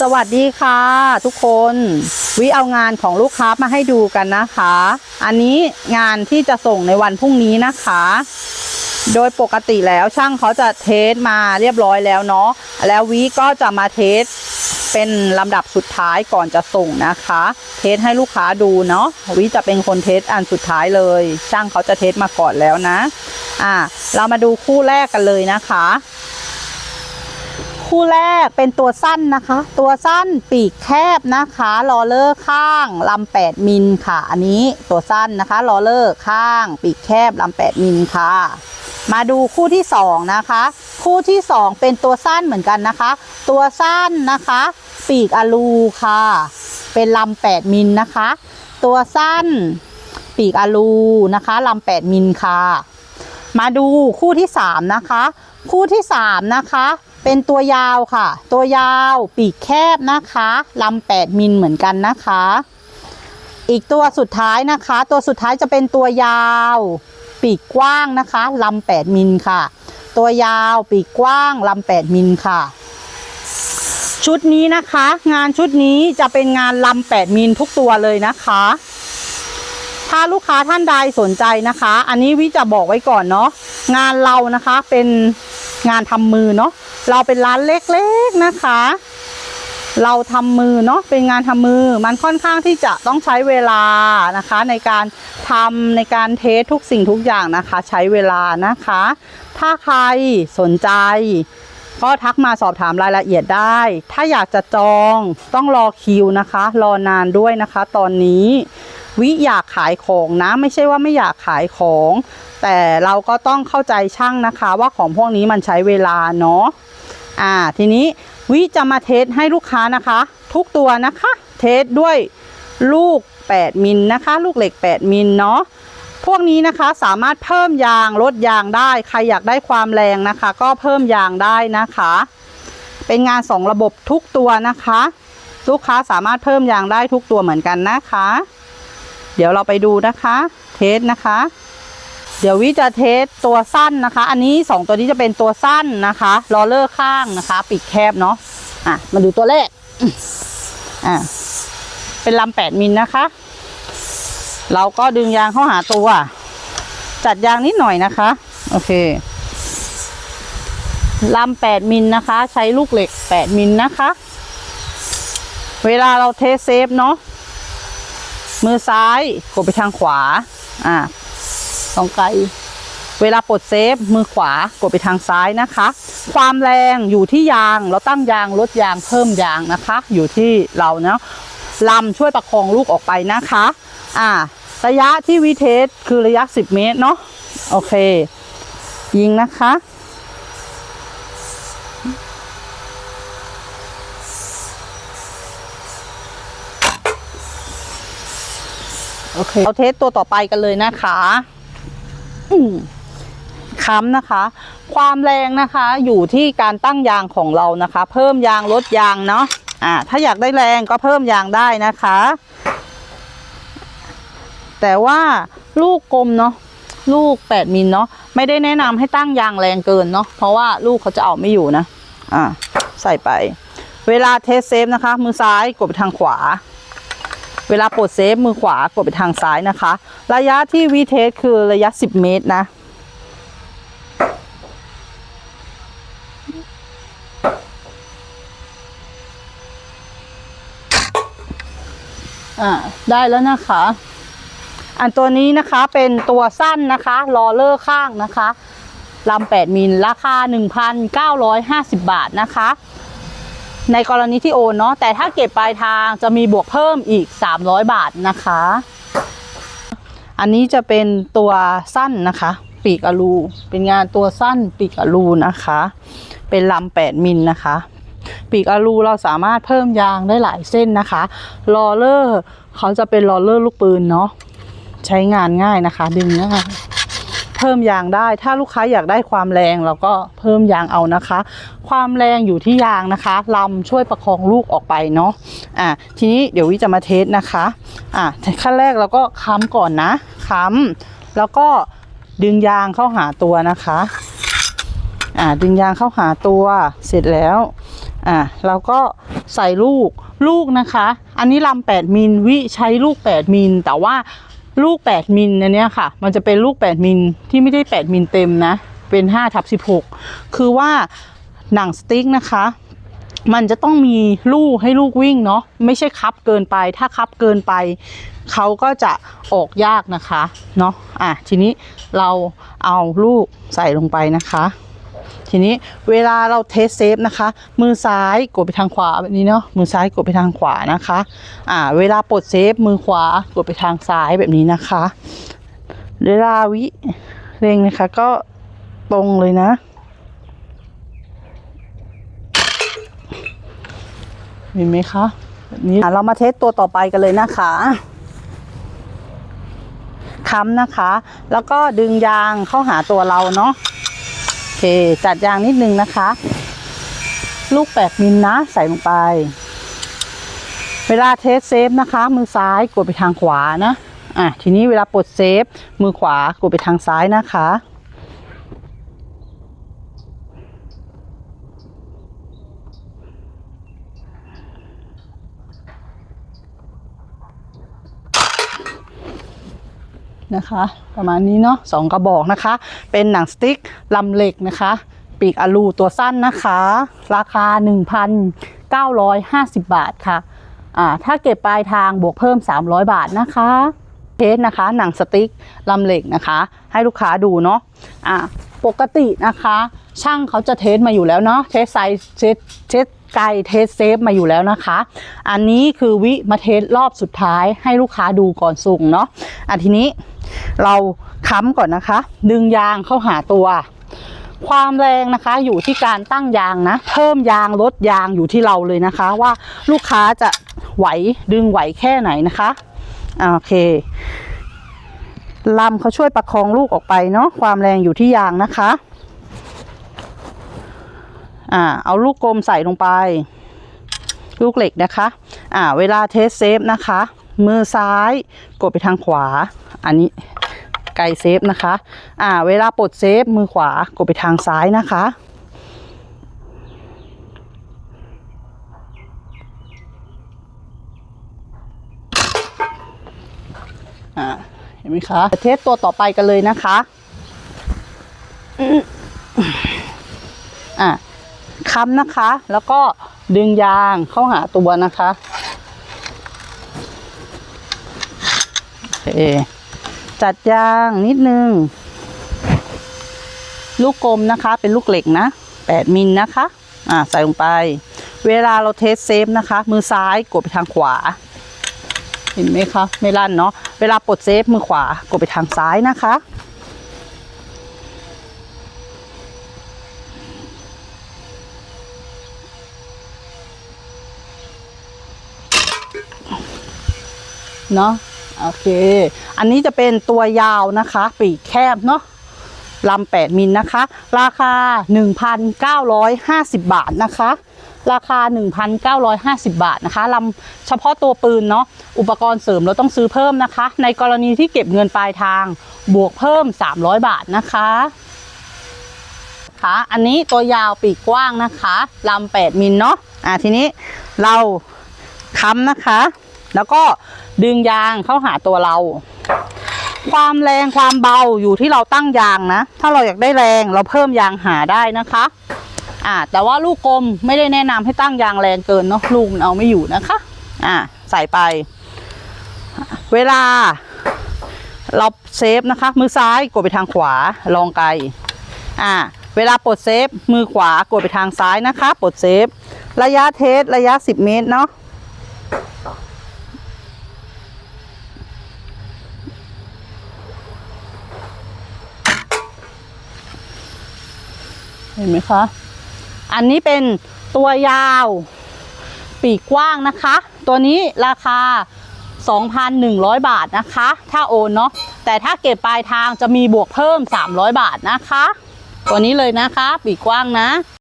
สวัสดีค่ะ ทุกคนวิเอางานของลูกค้ามาให้ดูกันนะคะ อันนี้งานที่จะส่งในวันพรุ่งนี้นะคะ โดยปกติแล้วช่างเขาจะเทสมาเรียบร้อยแล้วเนาะแล้ววิก็จะมาเทสเป็นลำดับสุดท้ายก่อนจะส่งนะคะ เทสให้ลูกค้าดูเนาะวิจะเป็นคนเทสอันสุดท้ายเลย ช่างเขาจะเทสมาก่อนแล้วนะ อ่า เรามาดูคู่แรกกันเลยนะคะ คู่แรกเป็นตัวสั้นนะคะ ตัวสั้นปีกแคบนะคะลอเลอร์ข้างลำ8มิลค่ะ อันนี้ตัวสั้นนะคะลอเลอร์ข้าง ปีกแคบลำ8มิลค่ะ มาดูคู่ที่สองนะคะ คู่ที่สองเป็นตัวสั้นเหมือนกันนะคะ ตัวสั้นนะคะ ปีกอลูค่ะ เป็นลำ8มิลนะคะ ตัวสั้น ปีกอลูนะคะลำ8มิลค่ะ มาดูคู่ที่สามนะคะ คู่ที่สามนะคะ เป็นตัวยาวค่ะ ตัวยาวปีกแคบนะคะลำแปดมิลเหมือนกันนะคะ อีกตัวสุดท้ายนะคะ ตัวสุดท้ายจะเป็นตัวยาว ปีกกว้างนะคะลำแปดมิลค่ะ ตัวยาวปีกกว้างลำแปดมิลค่ะ ชุดนี้นะคะ งานชุดนี้จะเป็นงานลำแปดมิลทุกตัวเลยนะคะ ถ้าลูกค้าท่านใดสนใจนะคะ อันนี้วิจะบอกไว้ก่อนเนาะงานเรานะคะเป็นงานทำมือเนาะ เราเป็นร้านเล็กๆนะคะ เราทำมือเนาะเป็นงานทำมือ มันค่อนข้างที่จะต้องใช้เวลานะคะ ในการทำในการเทสทุกสิ่งทุกอย่างนะคะ ใช้เวลานะคะ ถ้าใครสนใจก็ทักมาสอบถามรายละเอียดได้ ถ้าอยากจะจองต้องรอคิวนะคะ รอนานด้วยนะคะ ตอนนี้ วิอยากขายของนะ ไม่ใช่ว่าไม่อยากขายของ แต่เราก็ต้องเข้าใจช่างนะคะว่าของพวกนี้มันใช้เวลาเนาะอ่าทีนี้วิจะมาเทสให้ลูกค้านะคะ ทุกตัวนะคะ เทสด้วยลูก 8 มิลนะคะ ลูกเหล็ก 8 มิลเนาะพวกนี้นะคะสามารถเพิ่มยางลดยางได้ ใครอยากได้ความแรงนะคะ ก็เพิ่มยางได้นะคะ เป็นงาน 2 ระบบทุกตัวนะคะ ลูกค้าสามารถเพิ่มยางได้ทุกตัวเหมือนกันนะคะ เดี๋ยวเราไปดูนะคะ เทสนะคะ เดี๋ยววิจะเทสตัวสั้นนะคะ อันนี้ 2 ตัวนี้จะเป็นตัวสั้นนะคะลอเลอร์ข้างนะคะ ปีกแคบเนาะอะมาดูตัวแรกอะเป็นลำ8มิลนะคะ เราก็ดึงยางเข้าหาตัว จัดยางนิดหน่อยนะคะ โอเคลำ8มิลนะคะ ใช้ลูกเหล็ก8มิลนะคะ เวลาเราเทสเซฟเนาะ มือซ้ายกดไปทางขวา อ่าตองไกลเวลาปลดเซฟ มือขวากดไปทางซ้ายนะคะ ความแรงอยู่ที่ยาง เราตั้งยางลดยางเพิ่มยางนะคะ อยู่ที่เราเนาะลำช่วยประคองลูกออกไปนะคะ อ่า ระยะที่วิเทสคือระยะ 10 เมตรเนาะโอเค ยิงนะคะ โอเคเราเทสตัวต่อไปกันเลยนะคะอืมค้ำนะคะ ความแรงนะคะอยู่ที่การตั้งยางของเรานะคะ เพิ่มยางลดยางเนาะอ่าถ้าอยากได้แรงก็เพิ่มยางได้นะคะ แต่ว่าลูกกลมเนาะลูก 8 มิลเนาะไม่ได้แนะนำให้ตั้งยางแรงเกินเนาะเพราะว่าลูกเขาจะเอาไม่อยู่นะอ่าใส่ไป เวลาเทสเซฟนะคะ มือซ้ายกดไปทางขวา เวลาปลดเซฟมือขวากดไปทางซ้ายนะคะ ระยะที่วีเทสคือระยะ 10 เมตรนะ อ่าได้แล้วนะคะ อันตัวนี้นะคะเป็นตัวสั้นนะคะลอเลอร์ข้างนะคะลำ8มิลราคา 1,950 บาทนะคะ ในกรณีที่โอนเนาะแต่ถ้าเก็บปลายทางจะมีบวกเพิ่มอีก 300 บาทนะคะ อันนี้จะเป็นตัวสั้นนะคะ ปีกอลู เป็นงานตัวสั้นปีกอลูนะคะ เป็นลำ8มิลนะคะ ปีกอลูเราสามารถเพิ่มยางได้หลายเส้นนะคะลอเลอร์เขาจะเป็นลอเลอร์ลูกปืนเนาะใช้งานง่ายนะคะ ดึงง่าย เพิ่มยางได้ ถ้าลูกค้าอยากได้ความแรงเราก็เพิ่มยางเอานะคะ ความแรงอยู่ที่ยางนะคะลำช่วยประคองลูกออกไปเนาะอะทีนี้เดี๋ยววิจะมาเทสนะคะอะขั้นแรกเราก็ค้ำก่อนนะค้ำแล้วก็ดึงยางเข้าหาตัวนะคะอ่าดึงยางเข้าหาตัวเสร็จแล้วอ่าเราก็ใส่ลูกลูกนะคะ อันนี้ลำ8มิลวิใช้ลูก 8มิลแต่ว่า ลูก 8 มิลอันเนี้ยค่ะ มันจะเป็นลูก 8 มิลที่ไม่ได้ 8 มิลเต็มนะ เป็น5ทับ16 คือว่าหนังสติ๊กนะคะ มันจะต้องมีลูกให้ลูกวิ่งเนาะไม่ใช่คับเกินไป ถ้าคับเกินไป เขาก็จะออกยากนะคะเนาะอะทีนี้เราเอาลูกใส่ลงไปนะคะ ทีนี้เวลาเราเทสเซฟนะคะ มือซ้ายกดไปทางขวาแบบนี้เนาะมือซ้ายกดไปทางขวานะคะอ่าเวลาปลดเซฟมือขวากดไปทางซ้ายแบบนี้นะคะ เวลาวิเร่งนะคะก็ตรงเลยนะ เห็นไหมคะแบบนี้อะเรามาเทสตัวต่อไปกันเลยนะคะค้ำนะคะ แล้วก็ดึงยางเข้าหาตัวเราเนาะ เค จัดยางนิดนึงนะคะ ลูกแปดมิลนะใส่ลงไป เวลาเทสเซฟนะคะ มือซ้ายกดไปทางขวานะ อะ ทีนี้เวลาปลดเซฟ มือขวากดไปทางซ้ายนะคะ นะคะ ประมาณนี้เนาะสองกระบอกนะคะ เป็นหนังสติ๊กลำเหล็กนะคะ ปีกอลูตัวสั้นนะคะ ราคา 1,950 บาทค่ะอ่าถ้าเก็บปลายทางบวกเพิ่ม 300 บาทนะคะเทสนะคะ หนังสติ๊กลำเหล็กนะคะ ให้ลูกค้าดูเนาะอ่าปกตินะคะ ช่างเขาจะเทสมาอยู่แล้วเนาะเทสไซส์เทสเทสไกลเทสเซฟมาอยู่แล้วนะคะ อันนี้คือวิมาเทสรอบสุดท้ายให้ลูกค้าดูก่อนส่งเนาะอะทีนี้ เราค้ำก่อนนะคะ ดึงยางเข้าหาตัว ความแรงนะคะอยู่ที่การตั้งยางนะ เพิ่มยางลดยางอยู่ที่เราเลยนะคะ ว่าลูกค้าจะไหวดึงไหวแค่ไหนนะคะโอเคลำเขาช่วยประคองลูกออกไปเนาะความแรงอยู่ที่ยางนะคะอ่าเอาลูกกลมใส่ลงไป ลูกเหล็กนะคะอ่าเวลาเทสเซฟนะคะ มือซ้าย กดไปทางขวา อันนี้ไกลเซฟนะคะ อ่า เวลาปลดเซฟมือขวากดไปทางซ้ายนะคะอ่าเห็นไหมคะเทสตัวต่อไปกันเลยนะคะ อ่าค้ำนะคะ แล้วก็ดึงยางเข้าหาตัวนะคะโอเค จัดยางนิดนึง ลูกกลมนะคะ เป็นลูกเหล็กนะ8มิลนะคะ อ่าใส่ลงไป เวลาเราเทสเซฟนะคะ มือซ้ายกดไปทางขวา เห็นไหมคะ ไม่ลั่นเนาะ เวลาปลดเซฟมือขวากดไปทางซ้ายนะคะ เนาะ โอเค อันนี้จะเป็นตัวยาวนะคะ ปีกแคบเนาะลำ8มิลนะคะ ราคา 1,950 บาทนะคะ ราคา 1,950 บาทนะคะลำเฉพาะตัวปืนเนาะอุปกรณ์เสริมเราต้องซื้อเพิ่มนะคะ ในกรณีที่เก็บเงินปลายทางบวกเพิ่ม 300 บาทนะคะค่ะอันนี้ตัวยาวปีกกว้างนะคะลำ8มิลเนาะอะทีนี้เราค้ำนะคะ แล้วก็ดึงยางเข้าหาตัวเรา ความแรงความเบาอยู่ที่เราตั้งยางนะ ถ้าเราอยากได้แรงเราเพิ่มยางหาได้นะคะอ่าแต่ว่าลูกกลมไม่ได้แนะนำให้ตั้งยางแรงเกินเนาะลูกมันเอาไม่อยู่นะคะอ่าใส่ไป เวลา เราเซฟนะคะ มือซ้ายกดไปทางขวาลองไกลอ่าเวลาปลดเซฟ มือขวากดไปทางซ้ายนะคะ ปลดเซฟ ระยะเทสระยะ 10 เมตรเนาะ เห็นไหมคะ อันนี้เป็นตัวยาว ปีกกว้างนะคะ ตัวนี้ราคา 2,100 บาทนะคะ ถ้าโอนเนาะแต่ถ้าเก็บปลายทางจะมีบวกเพิ่ม 300 บาทนะคะ ตัวนี้เลยนะคะ ปีกกว้างนะ